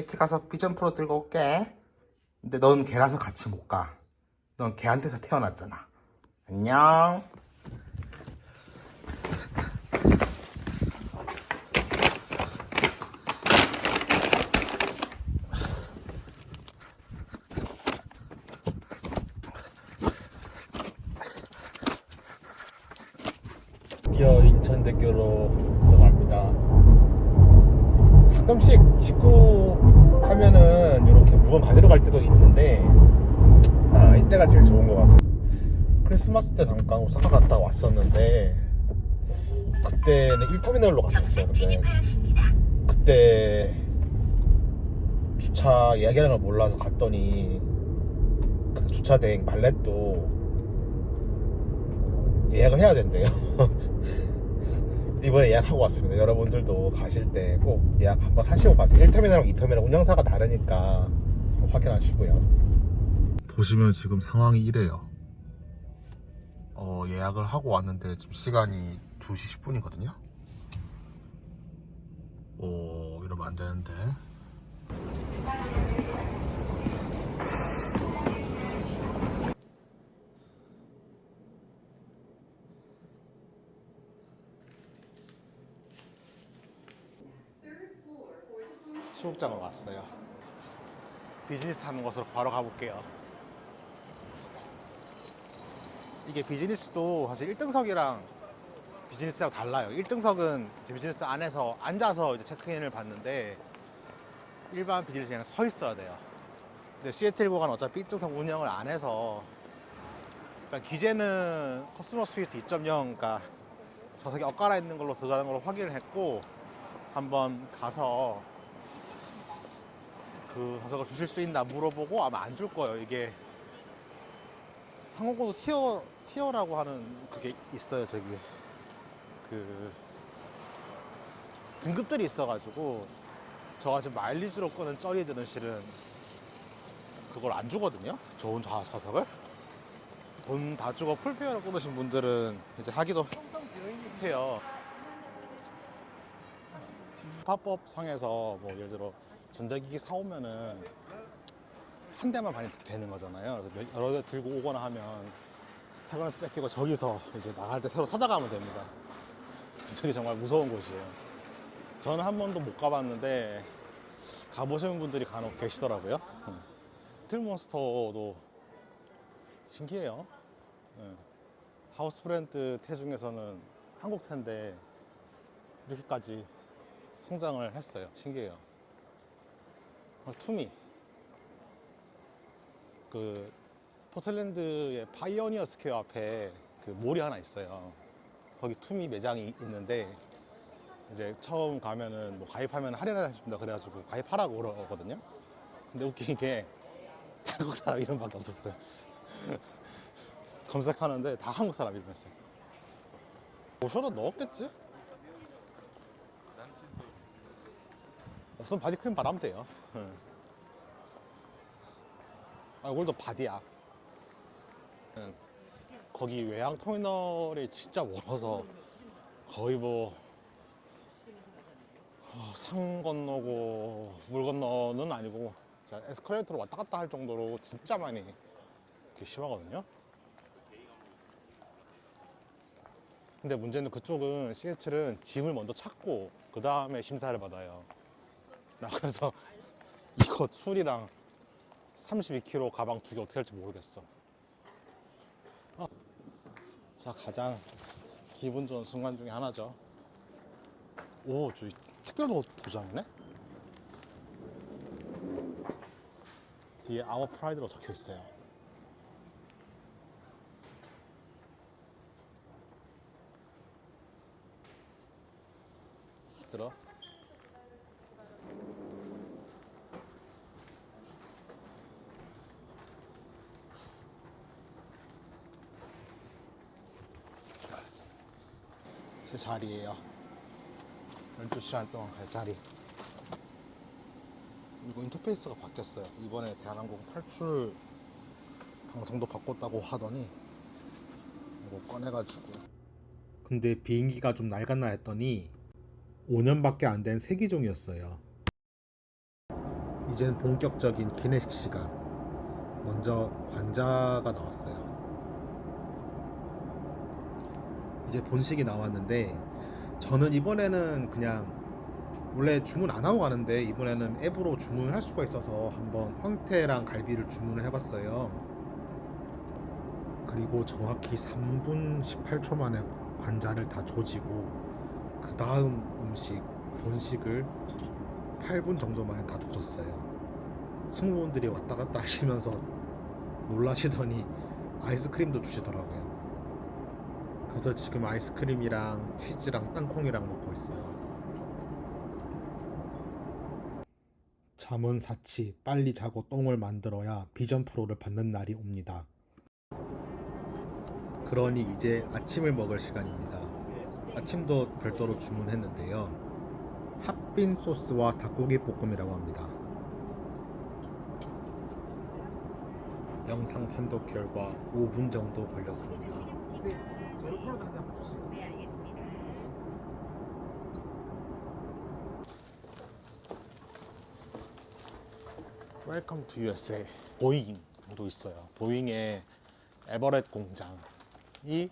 맥키 가서 비전 프로 들고 올게. 근데 넌 걔라서 같이 못 가. 넌 걔한테서 태어났잖아. 안녕. 드디어 인천대교로 들어갑니다. 가끔씩 직구 하면은 이렇게 물건 가지러 갈 때도 있는데 아 이때가 제일 좋은 것 같아요. 크리스마스 때 잠깐 오사카 갔다 왔었는데 그때는 1터미널로 갔었어요. 근데 그때 주차 예약이라는 걸 몰라서 갔더니 그 주차 대행 발렛도 예약을 해야 된대요. 이번에 예약하고 왔습니다. 여러분들도 가실 때 꼭 예약 한번 하시고 가세요. 1터미널랑 2터미널 운영사가 다르니까 확인하시고요. 보시면 지금 상황이 이래요. 어, 예약을 하고 왔는데 지금 시간이 2시 10분이거든요. 오, 이러면 안 되는데. 수국장으로 왔어요. 비즈니스 타는 곳으로 바로 가볼게요. 이게 비즈니스도 사실 1등석이랑 비즈니스랑 달라요. 1등석은 비즈니스 안에서 앉아서 이제 체크인을 받는데 일반 비즈니스 그냥 서 있어야 돼요. 근데 시애틀 구간 어차피 1등석 운영을 안 해서 그러니까 기재는 커스터머 스위트 2.0 그러니까 좌석에 엇갈아 있는 걸로 들어가는 걸로 확인을 했고 한번 가서 그 좌석을 주실 수 있나 물어보고 아마 안 줄 거예요. 이게 항공권도 티어 티어라고 하는 그게 있어요. 저기 그 등급들이 있어가지고 저가 지금 마일리지로 끄는 쩌리들은 실은 그걸 안 주거든요. 좋은 좌, 좌석을 돈 다 주고 풀페어로 끊으신 분들은 이제 하기도 해요. 팝업 상에서 뭐 예를 들어 전자기기 사오면은 한 대만 반이 되는 거잖아요. 그래서 몇- 여러 대 들고 오거나 하면 태권에서 뺏기고 저기서 이제 나갈 때 새로 찾아가면 됩니다. 저기 정말 무서운 곳이에요. 저는 한 번도 못 가봤는데 가보신 분들이 간혹 계시더라고요. 음. 틀몬스터도 신기해요. 예. 하우스 브랜드 태 중에서는 한국 텐데 이렇게까지 성장을 했어요. 신기해요. 어, 투미. 그 포틀랜드의 파이오니어 스퀘어 앞에 그 몰이 하나 있어요. 거기 투미 매장이 있는데 이제 처음 가면은 뭐 가입하면 할인을 해준다 그래가지고 가입하라고 그러거든요. 근데 웃긴 게 한국 사람 이름밖에 없었어요. 검색하는데 다 한국 사람 이름이었어요. 오셔도 넣었겠지? 없으면 바디크림 바르면 돼요. 응. 아, 바디야. 응. 거기 외항 터미널이 진짜 멀어서 거의 뭐, 어, 산 건너고 물 건너는 아니고 진짜 에스컬레이터로 왔다 갔다 할 정도로 진짜 많이 심하거든요. 근데 문제는 그쪽은 시애틀은 짐을 먼저 찾고 그 다음에 심사를 받아요. 나 그래서 이거 술이랑 32kg 가방 두 개 어떻게 할지 모르겠어. 어. 자 가장 기분 좋은 순간 중에 하나죠. 오, 저기 특별도 도장이네. 뒤에 아워 프라이드로 적혀 있어요. 들어. 제 자리예요. 12시간 동안 갈 자리. 이거 인터페이스가 바뀌었어요. 이번에 대한항공 탈출 방송도 바꿨다고 하더니 이거 꺼내가지고. 근데 비행기가 좀 낡았나 했더니 5년밖에 안 된 세기종이었어요. 이젠 본격적인 기내식 시간. 먼저 관자가 나왔어요. 이제 본식이 나왔는데 저는 이번에는 그냥 원래 주문 안 하고 가는데 이번에는 앱으로 주문을 할 수가 있어서 한번 황태랑 갈비를 주문을 해봤어요. 그리고 정확히 3분 18초 만에 관자를 다 조지고 그 다음 음식 본식을 8분 정도 만에 다 조졌어요. 승무원들이 왔다 갔다 하시면서 놀라시더니 아이스크림도 주시더라고요. 그래서 지금 아이스크림이랑 치즈랑 땅콩이랑 먹고 있어요. 잠은 사치, 빨리 자고 똥을 만들어야 비전 프로를 받는 날이 옵니다. 그러니 이제 아침을 먹을 시간입니다. 아침도 별도로 주문했는데요. 핫빈 소스와 닭고기 볶음이라고 합니다. 영상 판독 결과 5분 정도 걸렸습니다. 제로 콜라도 한잔 주시겠어요? 네, 알겠습니다. Welcome to USA. 보잉도 있어요. 보잉의 에버렛 공장이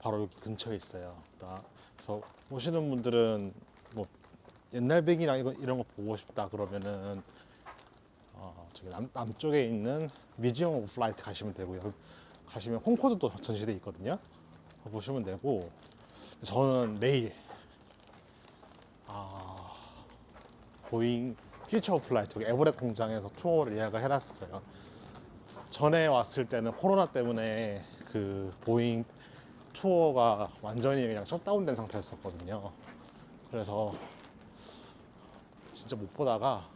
바로 여기 근처에 있어요. 나- 그래서 오시는 분들은 뭐 옛날 이거- 이런 거 보고 싶다 그러면은 어, 저기 남, 남쪽에 있는 미지엄 오브 플라이트 가시면 되고요. 가시면 콩코드 도 전시돼 있거든요. 보시면 되고 저는 내일 아, 보잉 퓨처 플라이트 에버렛 공장에서 투어를 예약을 해놨어요. 전에 왔을 때는 코로나 때문에 그 보잉 투어가 완전히 그냥 셧다운된 상태였었거든요. 그래서 진짜 못 보다가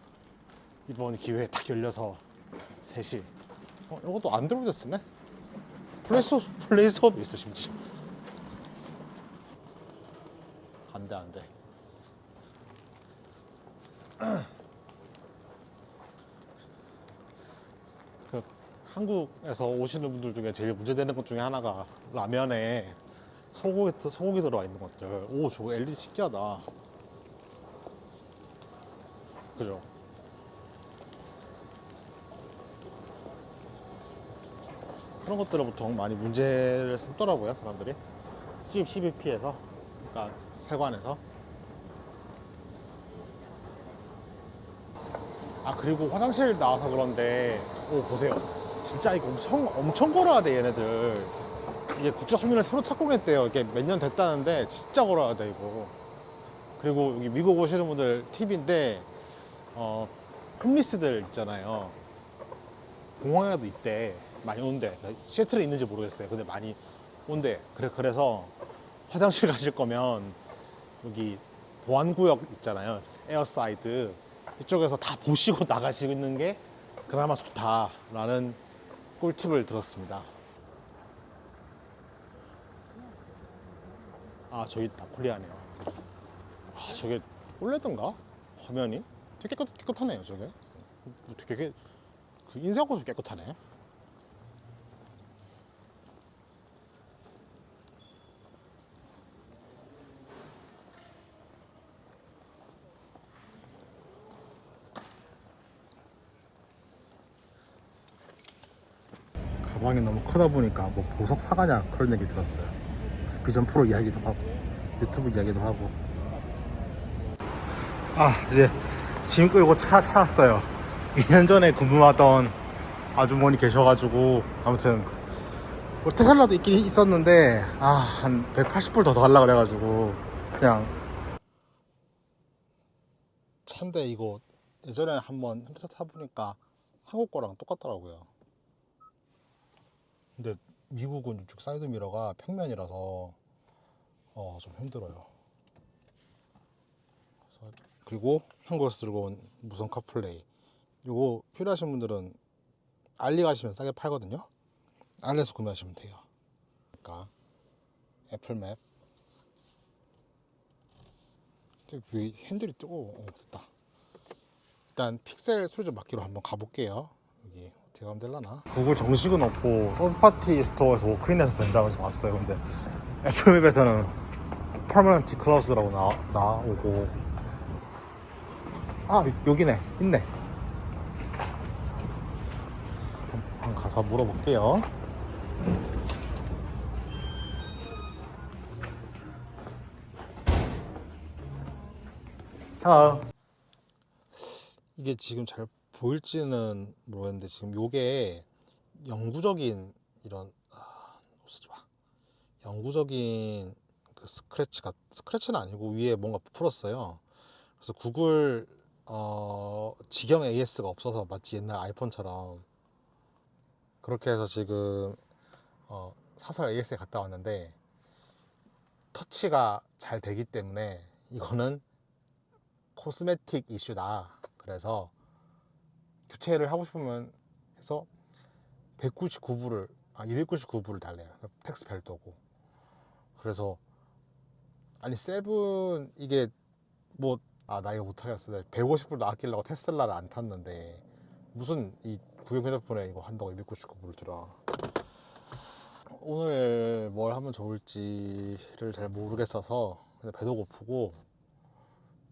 이번 기회에 딱 열려서 셋이 어 이것도 안드로이드 쓰네? 플레이스토어 플레이스토어도 있어 심지어 안돼 안돼 그 한국에서 오시는 분들 중에 제일 문제되는 것 중에 하나가 라면에 소고기, 소고기 들어와 있는 것들. 오, 저거 LED 신기하다. 그죠? 그런 것들을 보통 많이 문제를 삼더라고요, 사람들이. 10, 12P에서. 그러니까 세관에서. 아 그리고 화장실 나와서 그런데 오 보세요 진짜 이거 엄청 엄청 걸어야 돼 얘네들 이게 국제 화면을 새로 착공했대요 이게 몇 년 됐다는데 진짜 걸어야 돼 이거 그리고 여기 미국 오시는 분들 팁인데 어 홈리스들 있잖아요 공항에도 있대 많이 온대 시애틀에 있는지 모르겠어요 근데 많이 온대 그래 그래서 화장실 가실 거면 여기 보안구역 있잖아요 에어사이드 이쪽에서 다 보시고 나가시는 게 그나마 좋다라는 꿀팁을 들었습니다. 아 저기 나폴리아네요. 아 저게 올레던가 화면이 되게 깨끗, 깨끗하네요 저게. 되게 깨- 그 인쇄하고도 깨끗하네. 가방이 너무 크다 보니까 뭐 보석 사가냐 그런 얘기 들었어요. 비전 프로 이야기도 하고 유튜브 이야기도 하고. 아 이제 짐 끌고 차 찾았어요. 2년 전에 근무하던 아주머니 계셔가지고 아무튼 뭐 테슬라도 있긴 있었는데 아 한 180불 더더 하려 그래가지고 그냥 차인데 이거 예전에 한번 헬차 타보니까 한국 거랑 똑같더라고요. 근데 미국은 이쪽 사이드 미러가 평면이라서 어, 좀 힘들어요. 그리고 한국에서 들고 온 무선 카플레이. 요거 필요하신 분들은 알리 가시면 싸게 팔거든요. 알리에서 구매하시면 돼요. 그러니까 애플맵. 왜 핸들이 뜨고 어, 됐다. 일단 픽셀 소리 좀 맞기로 한번 가볼게요. 어떻게 되려나? 구글 정식은 없고 서드파티 스토어에서 워크인해서 된다고 해서 왔어요. 근데 애플맵에서는 퍼머넌트 클라우스라고 나, 나오고 아 여기네 있네 한번 가서 물어볼게요 Hello. 이게 지금 잘 보일지는 모르겠는데 지금 요게 영구적인 이런 아, 쓰지 마. 영구적인 그 스크래치가 스크래치는 아니고 위에 뭔가 풀었어요. 그래서 구글 어, 직영 AS가 없어서 마치 옛날 아이폰처럼 그렇게 해서 지금 어, 사설 AS에 갔다 왔는데 터치가 잘 되기 때문에 이거는 코스메틱 이슈다. 그래서 교체를 하고 싶으면 해서 199불을 아 299불을 달래요. 텍스 별도고. 그래서 아니 세븐 이게 뭐 아 나 이거 못하겠어. 150불 나아끼려고 테슬라를 안 탔는데 무슨 이 구형 휴대폰에 이거 한다고 299불을 들어. 오늘 뭘 하면 좋을지를 잘 모르겠어서 근데 배도 고프고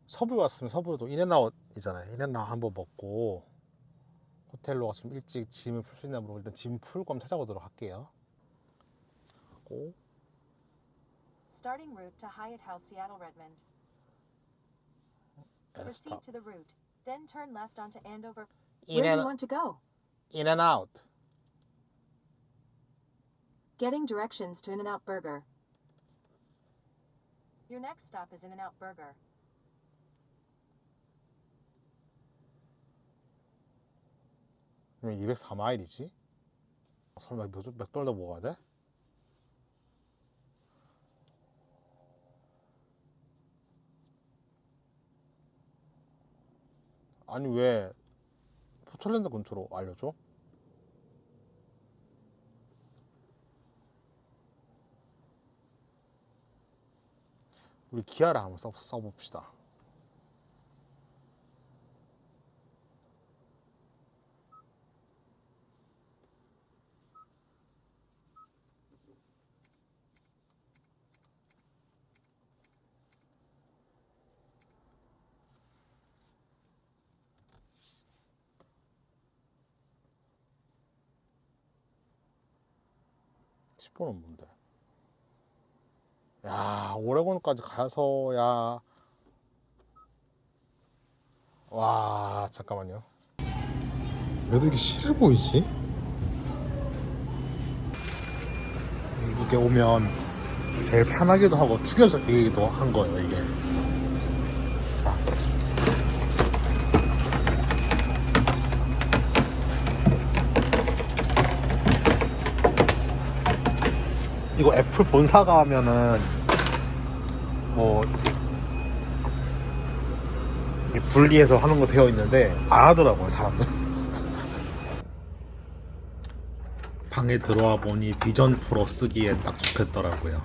서부 왔으면 서부도 인앤아웃이잖아요. 인앤아웃 한번 먹고 호텔로 갔으면 일찍 짐을 풀 수 있나 모르고 일단 짐 풀고 한번 찾아보도록 할게요. 하고 Starting route to Hyatt House, Seattle Redmond. Proceed to the route. Then turn left onto Andover. Where do you 인앤 want to go? 인앤아웃 Getting directions to In-N-Out Burger. Your next stop is In-N-Out Burger. 왜 204마일이지? 설마 몇, 몇 dol더 먹어야 돼? 아니 왜 포틀랜드 근처로 알려줘? 우리 기아를 한번 써, 써봅시다. 십 10번은 뭔데? 야, 오레곤까지 가서야. 와, 잠깐만요. 왜 이렇게 실해 보이지? 미국에 오면 제일 편하기도 하고 충격적이기도 한 거예요, 이게. 자. 이거 애플 본사가 하면은 뭐 이게 분리해서 하는 거 되어 있는데 안 하더라고요 사람들. 방에 들어와 보니 비전 프로 쓰기에 딱 좋겠더라고요